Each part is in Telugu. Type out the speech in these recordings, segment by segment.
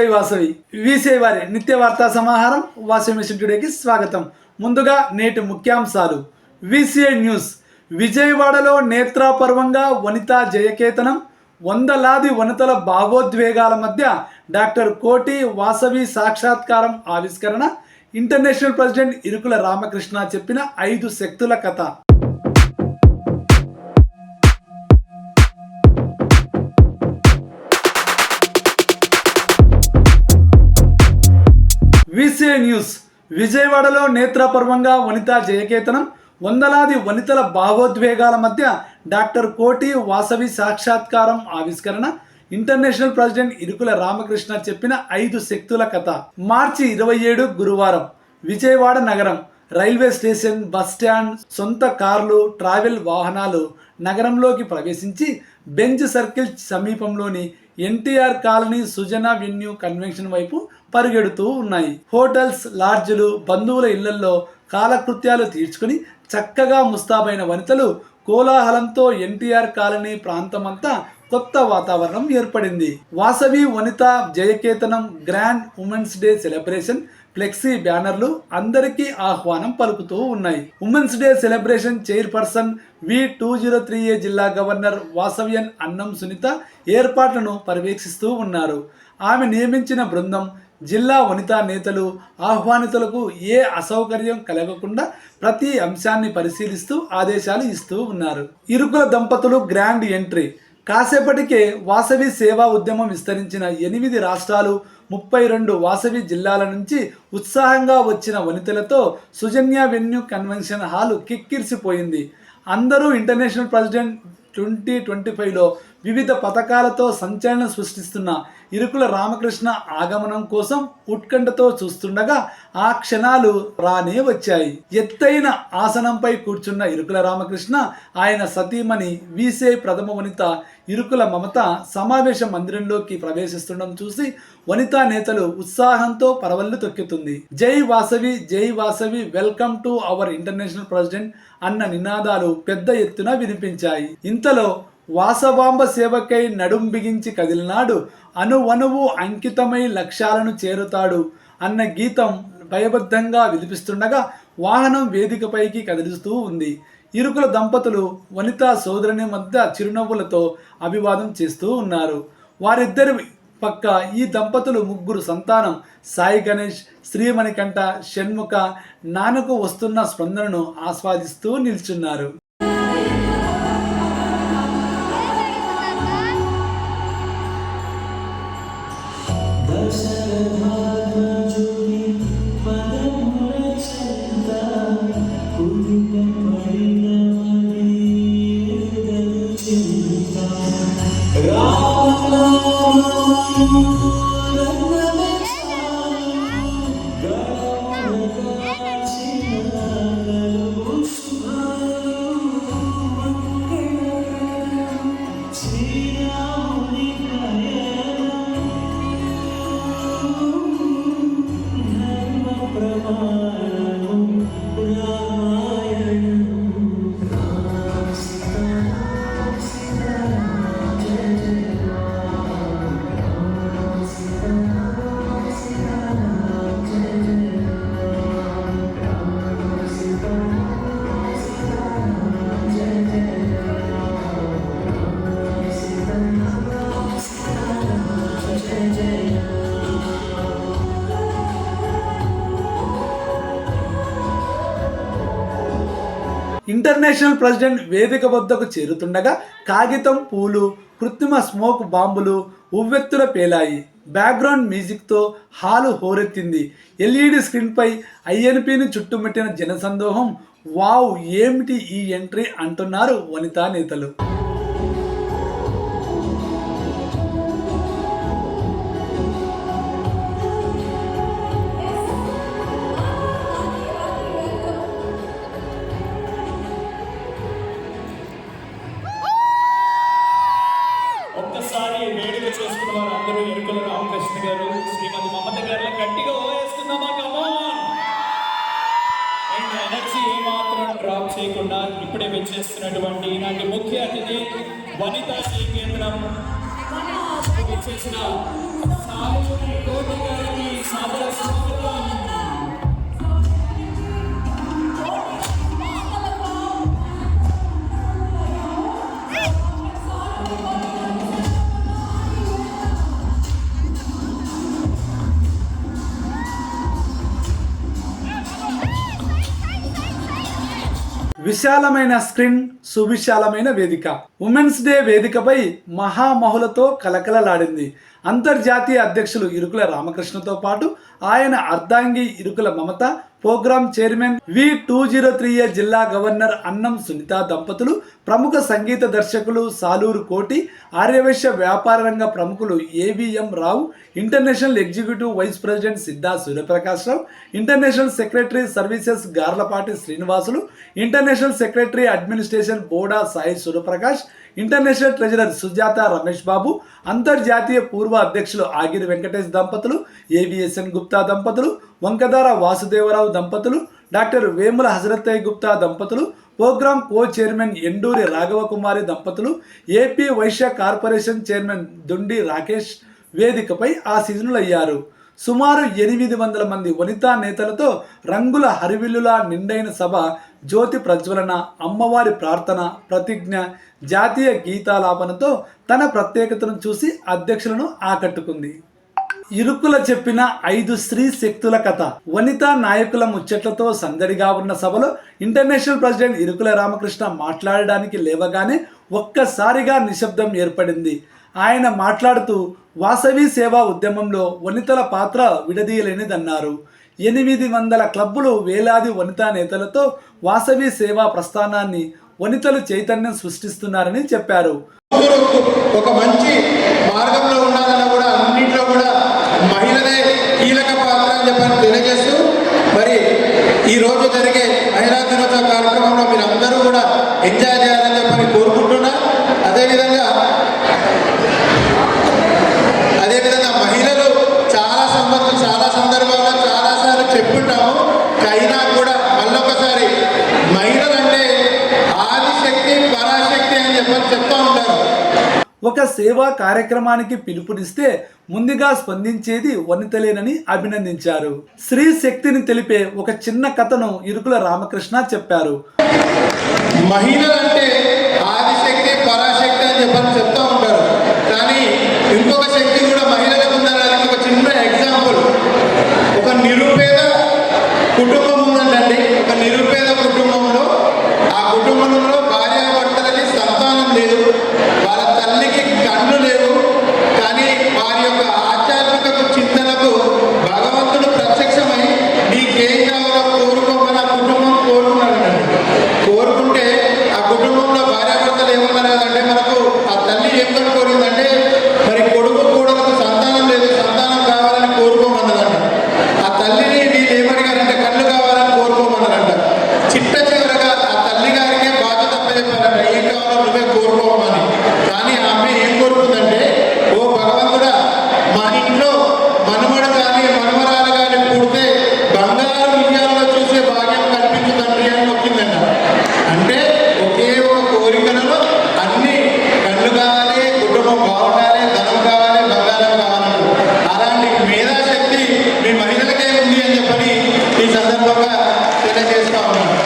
జై వాసవి వీసే వారి నిత్య వార్తా సమాహారం వాసవి మిషన్ టుడేకి స్వాగతం. ముందుగా నేటి ముఖ్యాంశాలు. VCI news. విజయవాడలో నేత్రాపర్వంగా వనితా జయకేతనం వందలాది వనితల భావోద్వేగాల మధ్య డాక్టర్ కోటి వాసవి సాక్షాత్కారం ఆవిష్కరణ. ఇంటర్నేషనల్ ప్రెసిడెంట్ ఇరుకుల రామకృష్ణ చెప్పిన ఐదు శక్తుల కథ. విసిఐ న్యూస్ విజయవాడలో నేత్రపర్వంగా వనితా జయకేతనం వందలాది వనితల భావోద్వేగాల మధ్య డాక్టర్ కోటి వాసవి సాక్షాత్కారం ఆవిష్కరణ ఇంటర్నేషనల్ ప్రెసిడెంట్ ఇరుకుల రామకృష్ణ చెప్పిన ఐదు శక్తుల కథ. మార్చి ఇరవై ఏడు గురువారం విజయవాడ నగరం రైల్వే స్టేషన్ బస్ స్టాండ్ సొంత కార్లు ట్రావెల్ వాహనాలు నగరంలోకి ప్రవేశించి బెంచ్ సర్కిల్ సమీపంలోని NTR colony Sujana venue convention వైపు పరిగెడుతూ ఉన్నాయి. హోటల్స్ లాడ్జ్లు బంధువుల ఇళ్ళలో కాలకృత్యాలు తీర్చుకుని చక్కగా ముస్తాబైన వనితలు కోలాహలంతో ఎన్టీఆర్ కాలనీ ప్రాంతమంతా కొత్త వాతావరణం ఏర్పడింది. వాసవి వనిత జయకేతనం grand women's day celebration flexi బ్యానర్లు అందరికీ ఆహ్వానం పలుకుతూ ఉన్నాయి. Women's day celebration chairperson V two zero three A జిల్లా గవర్నర్ వాసవ్యన్ అన్నం సునీత ఏర్పాట్లను పర్యవేక్షిస్తూ ఉన్నారు. ఆమె నియమించిన బృందం జిల్లా వనితా నేతలు ఆహ్వానితులకు ఏ అసౌకర్యం కలగకుండా ప్రతి అంశాన్ని పరిశీలిస్తూ ఆదేశాలు ఇస్తూ ఉన్నారు. ఇరుకుల దంపతులు గ్రాండ్ ఎంట్రీ. కాసేపటికే వాసవి సేవా ఉద్యమం విస్తరించిన ఎనిమిది రాష్ట్రాలు ముప్పై రెండు వాసవి జిల్లాల నుంచి ఉత్సాహంగా వచ్చిన వనితలతో సుజన్య వెన్యూ కన్వెన్షన్ హాలు కిక్కిరిసిపోయింది. అందరూ ఇంటర్నేషనల్ ప్రెసిడెంట్ ట్వంటీ ట్వంటీ ఫైవ్లో వివిధ పథకాలతో సంచలనం సృష్టిస్తున్న ఇరుకుల రామకృష్ణ ఆగమనం కోసం ఉత్కంఠతో చూస్తుండగా ఆ క్షణాలు రానే వచ్చాయి. ఎత్తైన ఆసనంపై కూర్చున్న ఇరుకుల రామకృష్ణ ఆయన సతీమణి వీసే ప్రథమ వనిత ఇరుకుల మమత సమావేశ మందిరంలోకి ప్రవేశిస్తుండడం చూసి వనితా నేతలు ఉత్సాహంతో పరవళ్ళు తొక్కుతుంది జై వాసవి జై Vasavi welcome to our international president అన్న నినాదాలు పెద్ద ఎత్తున వినిపించాయి. ఇంతలో వాసవాంబ సేవకై నడుం బిగించి కదిలినాడు. అనువనువు అంకితమై లక్ష్యాలను చేరుతాడు అన్న గీతం భయబద్ధంగా వినిపిస్తుండగా వాహనం వేదికపైకి కదిలిస్తూ ఉంది. ఇరుకుల దంపతులు వనితా సోదరుని మధ్య చిరునవ్వులతో అభివాదం చేస్తూ ఉన్నారు. వారిద్దరి పక్క ఈ దంపతులు ముగ్గురు సంతానం సాయి గణేష్ శ్రీమణికంఠ షణ్ముఖ నాన్నకు వస్తున్న స్పందనను ఆస్వాదిస్తూ నిల్చున్నారు. ఇంటర్నేషనల్ ప్రెసిడెంట్ వేదిక వద్దకు చేరుతుండగా కాగితం పూలు కృత్రిమ స్మోక్ బాంబులు ఉవ్వెత్తుల పేలాయి. బ్యాక్గ్రౌండ్ మ్యూజిక్తో హాలు హోరెత్తింది. ఎల్ఈడి స్క్రీన్పై ఐఎన్పిని చుట్టుముట్టిన జనసందోహం వావ్ ఏమిటి ఈ ఎంట్రీ? అంటున్నారు వనితా నేతలు. వనితా శ్రీ కేంద్రం వచ్చేసిన సాలూరి కోటి విశాలమైన స్క్రీన్ సువిశాలమైన వేదిక. ఉమెన్స్ డే వేదికపై మహామహులతో కలకలలాడింది. అంతర్జాతీయ అధ్యక్షులు ఇరుకుల రామకృష్ణతో పాటు ఆయన అర్ధాంగి Irukula Mamata program chairman V two zero three A జిల్లా గవర్నర్ అన్నం సునీత దంపతులు ప్రముఖ సంగీత దర్శకులు సాలూరు కోటి ఆర్యవైశ్య వ్యాపార రంగ ప్రముఖులు AVM Rao international executive vice president Siddha Suryaprakash Rao international secretary services Garlapati Srinivasulu international secretary administration Boda Sai Suryaprakash international treasurer Sujatha Ramesh Babu అంతర్జాతీయ పూర్వ అధ్యక్షులు ఆగిరి వెంకటేష్ దంపతులు ఏవిఎస్ఎన్ గుప్తా దంపతులు వంకదార వాసుదేవరావు దంపతులు డాక్టర్ వేముల హజరత్తయ్య గుప్తా దంపతులు program co chairman Enduri Raghava Kumari దంపతులు AP Vaishya corporation chairman Dundi Rakesh వేదికపై ఆసీనులయ్యారు సుమారు ఎనిమిది వందల మంది వనితా నేతలతో రంగుల హరివిల్లులా నిండైన సభ జ్యోతి ప్రజ్వలన అమ్మవారి ప్రార్థన ప్రతిజ్ఞ జాతీయ గీతాలాపనతో తన ప్రత్యేకతను చూసి అధ్యక్షులను ఆకట్టుకుంది. ఇరుకుల చెప్పిన ఐదు స్త్రీ శక్తుల కథ వనితా నాయకుల ముచ్చట్లతో సందడిగా ఉన్న సభలో ఇంటర్నేషనల్ ప్రెసిడెంట్ ఇరుకుల రామకృష్ణ మాట్లాడడానికి లేవగానే ఒక్కసారిగా నిశ్శబ్దం ఏర్పడింది. ఆయన మాట్లాడుతూ వాసవి సేవా ఉద్యమంలో వనితల పాత్ర విడదీయలేనిదన్నారు. ఎనిమిది వందల క్లబ్బులు వేలాది వనితా నేతలతో వాసవి సేవా ప్రస్థానాన్ని వనితలు చైతన్యం సృష్టిస్తున్నారని చెప్పారు. ఒక మంచి మార్గంలో ఉండాలన్నా కూడా అన్నింటిలో కూడా మహిళలే కీలక పాత్ర అని చెప్పని తెలియజేస్తూ మరి ఈ రోజు జరిగే మహిళా దినోత్సవ కార్యక్రమంలో మీరు అందరూ కూడా ఎంజాయ్ చేయాలని చెప్పని కోరుకుంటున్నా అదేవిధంగా అదేవిధంగా మహిళలు చాలా సందర్భం చాలా సందర్భాల్లో చాలాసార్లు చెప్పుంటాము అయినా కూడా మళ్ళొకసారి మహిళలు అంటే ఆదిశక్తి పరాశక్తి అని చెప్పని చెప్తా ఉంటారు ఒక సేవా కార్యక్రమానికి పిలుపునిస్తే ముందుగా స్పందించేది వనితలేనని అభినందించారు. స్త్రీ శక్తిని తెలిపే ఒక చిన్న కథను ఇరుకుల రామకృష్ణ చెప్పారు. మహిళలంటే ఆదిశక్తి పరాశక్తి అని చెప్పని చెప్తా ఉంటారు. కానీ ఇంకొక శక్తి కూడా మహిళలకు ఉందనడానికి ఒక చిన్న ఎగ్జాంపుల్ ఒక నిరుపేద కుటుంబం ఉందండి ఒక నిరుపేద కుటుంబంలో ఆ కుటుంబంలో భార్యాభర్తలకి సంతానం లేదు వాళ్ళ తల్లికి కళ్ళు లేవు కానీ వారి యొక్క ఆధ్యాత్మిక చింతనకు భగవంతుడు ప్రత్యక్షమై నీకేం కావాలో కోరుకోమని ఆ కుటుంబం కోరుకున్నాడండి కోరుకుంటే ఆ కుటుంబంలో భార్యాభర్తలు ఏమన్నారు అంటే మనకు ఆ తల్లి ఏం కోరిందంటే మరి కొడుకు కూడలకు సంతానం లేదు సంతానం కావాలని కోరుకోమన్నదంట ఆ తల్లిని వీళ్ళు ఏమడిగారంటే కళ్ళు కావాలని కోరుకోమన్నారంట చిట్ట చివరగా ఆ తల్లి గారికే బాధ్యత అప్పచెప్పారంట ఏం కావాలో నువ్వే కోరుకోమని కానీ ఆమె ఏం కోరుకుందంటే ఓ భగవంతుడా మా ఇంట్లో మనమడు కానీ మనమరాలు కానీ పుడితే బంగారు విజయాల్లో చూసే భాగ్యం కల్పించు తండ్రి అని మొక్కిందంట అంటే ఒకే ఒక కోరికలలో అన్ని కళ్ళు కావాలి కుటుంబం బాగుండాలి ధనం కావాలి బంగారం కావాలని అలాంటి మేధాశక్తి మీ మహిళలకే ఉంది అని చెప్పని ఈ సందర్భంగా తెలియజేస్తా ఉన్నాను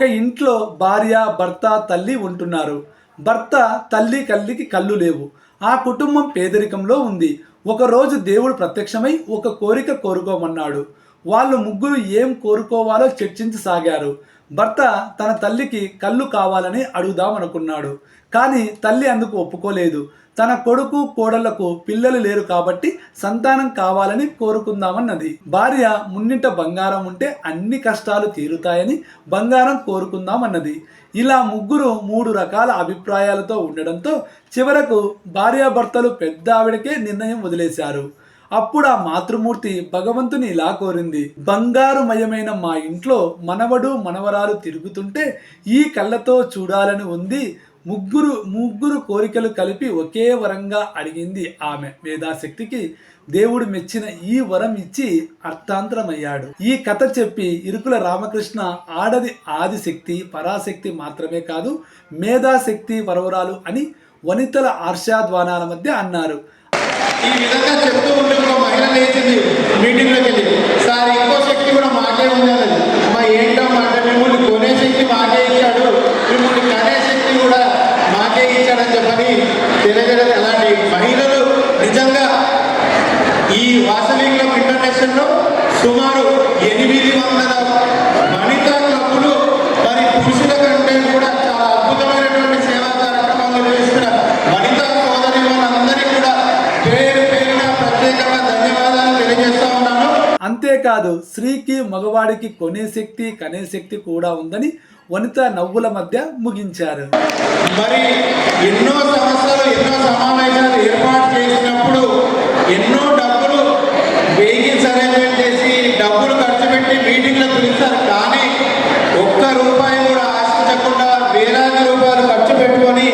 ఒక ఇంట్లో భార్య భర్త తల్లి ఉంటున్నారు. భర్త తల్లి కల్లికి కళ్ళు లేవు. ఆ కుటుంబం పేదరికంలో ఉంది. ఒకరోజు దేవుడు ప్రత్యక్షమై ఒక కోరిక కోరుకోమన్నాడు. వాళ్ళు ముగ్గురు ఏం కోరుకోవాలో చర్చించసాగారు. భర్త తన తల్లికి కళ్ళు కావాలని అడుగుదామనుకున్నాడు. కానీ తల్లి అందుకు ఒప్పుకోలేదు. తన కొడుకు కోడళ్ళకు పిల్లలు లేరు కాబట్టి సంతానం కావాలని కోరుకుందామన్నది. భార్య మున్నింట బంగారం ఉంటే అన్ని కష్టాలు తీరుతాయని బంగారం కోరుకుందామన్నది. ఇలా ముగ్గురు మూడు రకాల అభిప్రాయాలతో ఉండడంతో చివరకు భార్యాభర్తలు పెద్ద ఆవిడకే నిర్ణయం వదిలేశారు. అప్పుడు ఆ మాతృమూర్తి భగవంతుని ఇలా కోరింది. బంగారుమయమైన మా ఇంట్లో మనవడు మనవరాలు తిరుగుతుంటే ఈ కళ్ళతో చూడాలని ఉంది. ముగ్గురు ముగ్గురు కోరికలు కలిపి ఒకే వరంగా అడిగింది ఆమె. మేధాశక్తికి దేవుడు మెచ్చిన ఈ వరం ఇచ్చి అర్థాంతరమయ్యాడు. ఈ కథ చెప్పి ఇరుకుల రామకృష్ణ ఆడది ఆదిశక్తి పరాశక్తి మాత్రమే కాదు మేధాశక్తి వరవరాలు అని వనితల ఆర్షాధ్వానాల మధ్య అన్నారు. ఈ విధంగా చెప్తూ ఉంటే కూడా మహిళ లేచింది మీటింగ్లోకి వెళ్ళి. సార్ ఎక్కువ శక్తి కూడా మాకే ఉండాలి మా ఏంటో అంటే మిమ్మల్ని కొనే శక్తి మాకే ఇచ్చాడు మిమ్మల్ని కనే శక్తి కూడా మాకే ఇచ్చాడని చెప్పని తెలియజేయడం అలాంటి మహిళలు నిజంగా ఈ వాసవి సుమారు ఎనిమిది వందల వనితా మరి పురుషుల కంటే కూడా చాలా అద్భుతమైనటువంటి సేవా కార్యక్రమాలు నిర్వహిస్తున్న వనితా సోదరి వాళ్ళందరికీ కూడా పేరు పేరున ప్రత్యేకంగా ధన్యవాదాలు తెలియజేస్తా ఉన్నాను. అంతేకాదు స్త్రీకి మగవాడికి కొనే శక్తి కనే శక్తి కూడా ఉందని వనిత నవ్వుల మధ్య ముగించారు. మరి ఎన్నో సంస్థలు ఎన్నో సమావేశాలు ఏర్పాటు చేసినప్పుడు ఎన్నో చేసి డబ్బులు ఖర్చు పెట్టి మీటింగ్లో పిలుస్తారు కానీ ఒక్క రూపాయి కూడా ఆశించకుండా వేలాది రూపాయలు ఖర్చు పెట్టుకొని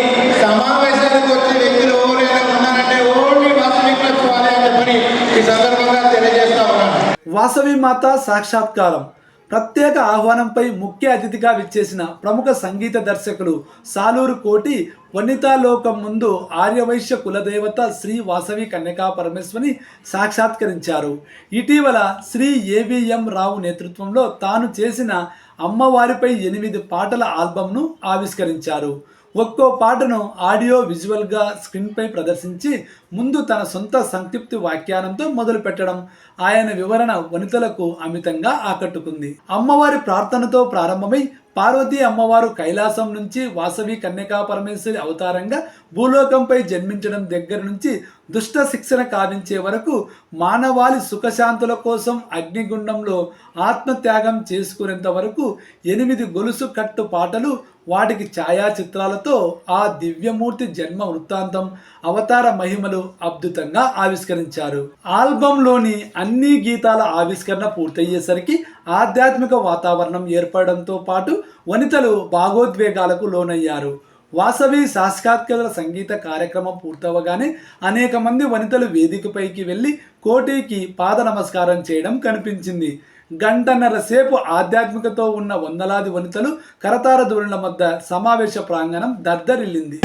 సమావేశాలకు వచ్చే వ్యక్తులు ఎవరైనా ఉన్నారంటే ఓన్లీ వాసవి క్లబ్స్ అని చెప్పని ఈ సందర్భంగా తెలియజేస్తా ఉన్నాను. వాసవి మాత సాక్షాత్కారం. ప్రత్యేక ఆహ్వానంపై ముఖ్య అతిథిగా విచ్చేసిన ప్రముఖ సంగీత దర్శకుడు సాలూరు కోటి వనితాలోకం ముందు ఆర్యవైశ్య కులదేవత శ్రీ వాసవి కన్యకా పరమేశ్వరిని సాక్షాత్కరించారు. ఇటీవల శ్రీ ఏవిఎం రావు నేతృత్వంలో తాను చేసిన అమ్మవారిపై ఎనిమిది పాటల ఆల్బమ్ను ఆవిష్కరించారు. ఒక్కో పాటను ఆడియో విజువల్గా స్క్రీన్పై ప్రదర్శించి ముందు తన సొంత సంక్షిప్తి వ్యాఖ్యానంతో మొదలు పెట్టడం ఆయన వివరణ వనితలకు అమితంగా ఆకట్టుకుంది. అమ్మవారి ప్రార్థనతో ప్రారంభమై పార్వతీ అమ్మవారు కైలాసం నుంచి వాసవి కన్యకా పరమేశ్వరి అవతారంగా భూలోకంపై జన్మించడం దగ్గర నుంచి దుష్ట శిక్షణ కావించే వరకు మానవాళి సుఖశాంతుల కోసం అగ్నిగుండంలో ఆత్మత్యాగం చేసుకునేంత వరకు ఎనిమిది గొలుసు కట్టు పాటలు వాటికి ఛాయాచిత్రాలతో ఆ దివ్యమూర్తి జన్మ వృత్తాంతం అవతార మహిమలు అద్భుతంగా ఆవిష్కరించారు. ఆల్బంలోని అన్ని గీతాల ఆవిష్కరణ పూర్తయ్యేసరికి ఆధ్యాత్మిక వాతావరణం ఏర్పడడంతో పాటు వనితలు భాగోద్వేగాలకు లోనయ్యారు. వాసవి సాక్షాత్కార సంగీత కార్యక్రమం పూర్తవగానే అనేక మంది వనితలు వేదికపైకి వెళ్ళి కోటికి పాద నమస్కారం చేయడం కనిపించింది. గంటన్నర సేపు ఆధ్యాత్మికతో ఉన్న వందలాది వనితలు కరతార ధోరణుల మధ్య సమావేశ ప్రాంగణం దద్దరిల్లింది.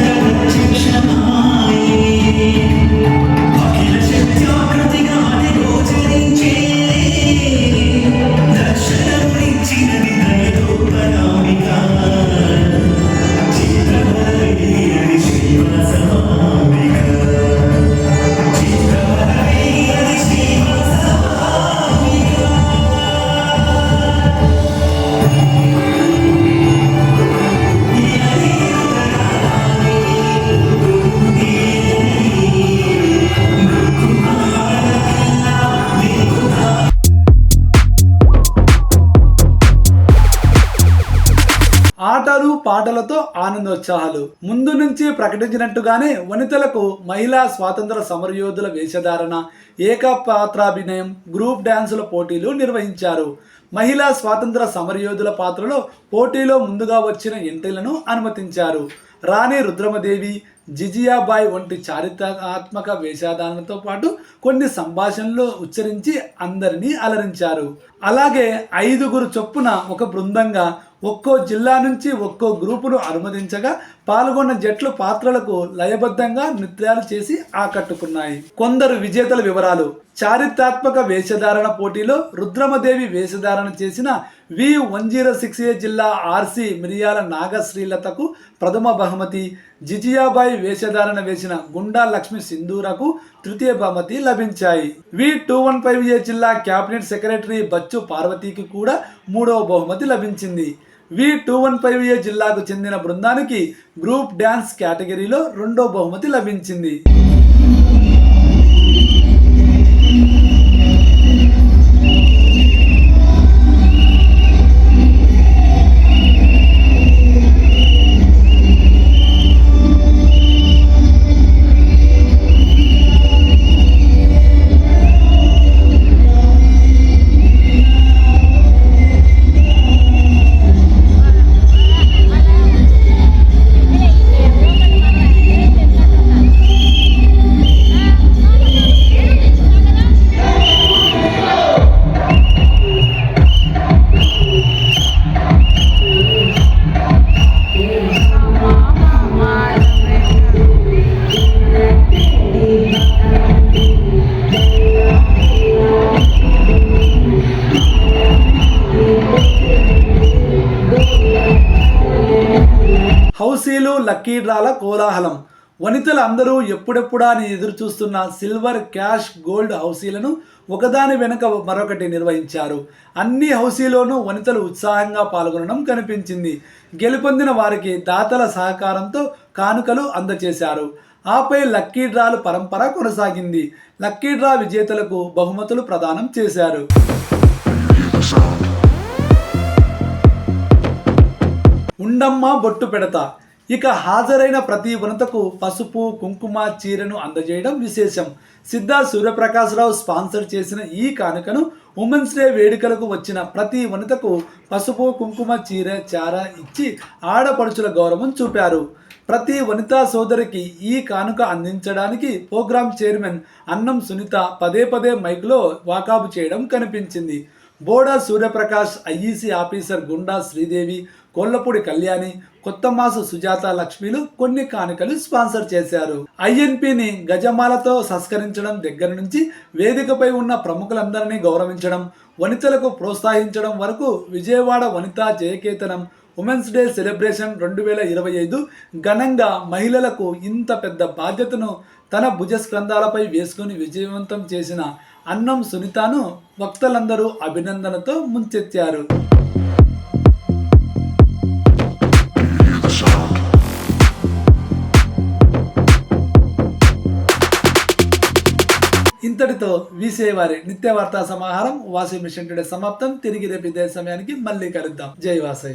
ఆటలు పాటలతో ఆనందోత్సాహాలు. ముందు నుంచి ప్రకటించినట్టుగానే వనితలకు మహిళా స్వాతంత్ర సమరయోధుల వేషధారణ ఏకపాత్రాభినయం గ్రూప్ డ్యాన్సుల పోటీలు నిర్వహించారు. మహిళా స్వాతంత్ర సమరయోధుల పాత్రలో పోటీలో ముందుగా వచ్చిన ఎంట్రీలను అనుమతించారు. రాణి రుద్రమదేవి జిజియాబాయ్ వంటి చారిత్రాత్మక వేషధారణతో పాటు కొన్ని సంభాషణలు ఉచ్చరించి అందరినీ అలరించారు. అలాగే ఐదుగురు చొప్పున ఒక బృందంగా ఒక్కో జిల్లా నుంచి ఒక్కో గ్రూపును అనుమతించగా పాల్గొన్న జట్లు పాత్రలకు లయబద్ధంగా నృత్యాలు చేసి ఆకట్టుకున్నాయి. కొందరు విజేతల వివరాలు. చారిత్రాత్మక వేషధారణ పోటీలో రుద్రమదేవి వేషధారణ చేసిన V one zero six A జిల్లా ఆర్సి మిరియాల నాగశ్రీలతకు ప్రథమ బహుమతి. జిజియాబాయి వేషధారణ వేసిన గుండా లక్ష్మి సింధూరకు తృతీయ బహుమతి లభించాయి. V two one five A జిల్లా క్యాబినెట్ సెక్రటరీ బచ్చు పార్వతీకి కూడా మూడవ బహుమతి లభించింది. V two one five A జిల్లాకు చెందిన బృందానికి గ్రూప్ డ్యాన్స్ కేటగిరీలో రెండో బహుమతి లభించింది. లక్కీడ్రాల కోలాహలం. వనితలు అందరూ ఎప్పుడెప్పుడా అని ఎదురు చూస్తున్న సిల్వర్ క్యాష్ గోల్డ్ హౌసీలను ఒకదాని వెనుక మరొకటి నిర్వహించారు. అన్ని హౌసీలోనూ వనితలు ఉత్సాహంగా పాల్గొనడం కనిపించింది. గెలుపొందిన వారికి దాతల సహకారంతో కానుకలు అందజేశారు ఆపై లక్కీ డ్రాలు పరంపర కొనసాగింది. లక్కీ డ్రా విజేతలకు బహుమతులు ప్రదానం చేశారు. ఉండమ్మ బొట్టు పెడతా. ఇక హాజరైన ప్రతి వనతకు పసుపు కుంకుమ చీరను అందజేయడం విశేషం. సిద్ధ సూర్యప్రకాశ్రావు స్పాన్సర్ చేసిన ఈ కానుకను ఉమెన్స్ డే వేడుకలకు వచ్చిన ప్రతి వనితకు పసుపు కుంకుమ చీర చార ఇచ్చి ఆడపడుచుల గౌరవం చూపారు. ప్రతి వనితా సోదరికి ఈ కానుక అందించడానికి ప్రోగ్రామ్ చైర్మన్ అన్నం సునీత పదే పదే మైక్లో వాకాబు చేయడం కనిపించింది. బోడా సూర్యప్రకాష్ ఐఈసీ ఆఫీసర్ గుండా శ్రీదేవి కొల్లపూడి కళ్యాణి కొత్తమాసు సుజాత లక్ష్మిలు కొన్ని కానుకలు స్పాన్సర్ చేశారు. ఐఎన్పిని గజమాలతో సంస్కరించడం దగ్గర నుంచి వేదికపై ఉన్న ప్రముఖులందరినీ గౌరవించడం వనితలకు ప్రోత్సహించడం వరకు విజయవాడ వనితా జయకేతనం ఉమెన్స్ డే సెలబ్రేషన్ రెండు వేల ఇరవై ఐదు ఘనంగా మహిళలకు ఇంత పెద్ద బాధ్యతను తన భుజస్కంధాలపై వేసుకుని విజయవంతం చేసిన అన్నం సునీతను వక్తలందరూ అభినందనతో ముంచెత్తారు. ఇంతటితో వీసే వారి నిత్య వార్తా సమాహారం వాసి మిషన్ టుడే సమాప్తం. తిరిగి రేపు ఇదే సమయానికి మళ్ళీ కలుద్దాం. జై వాసై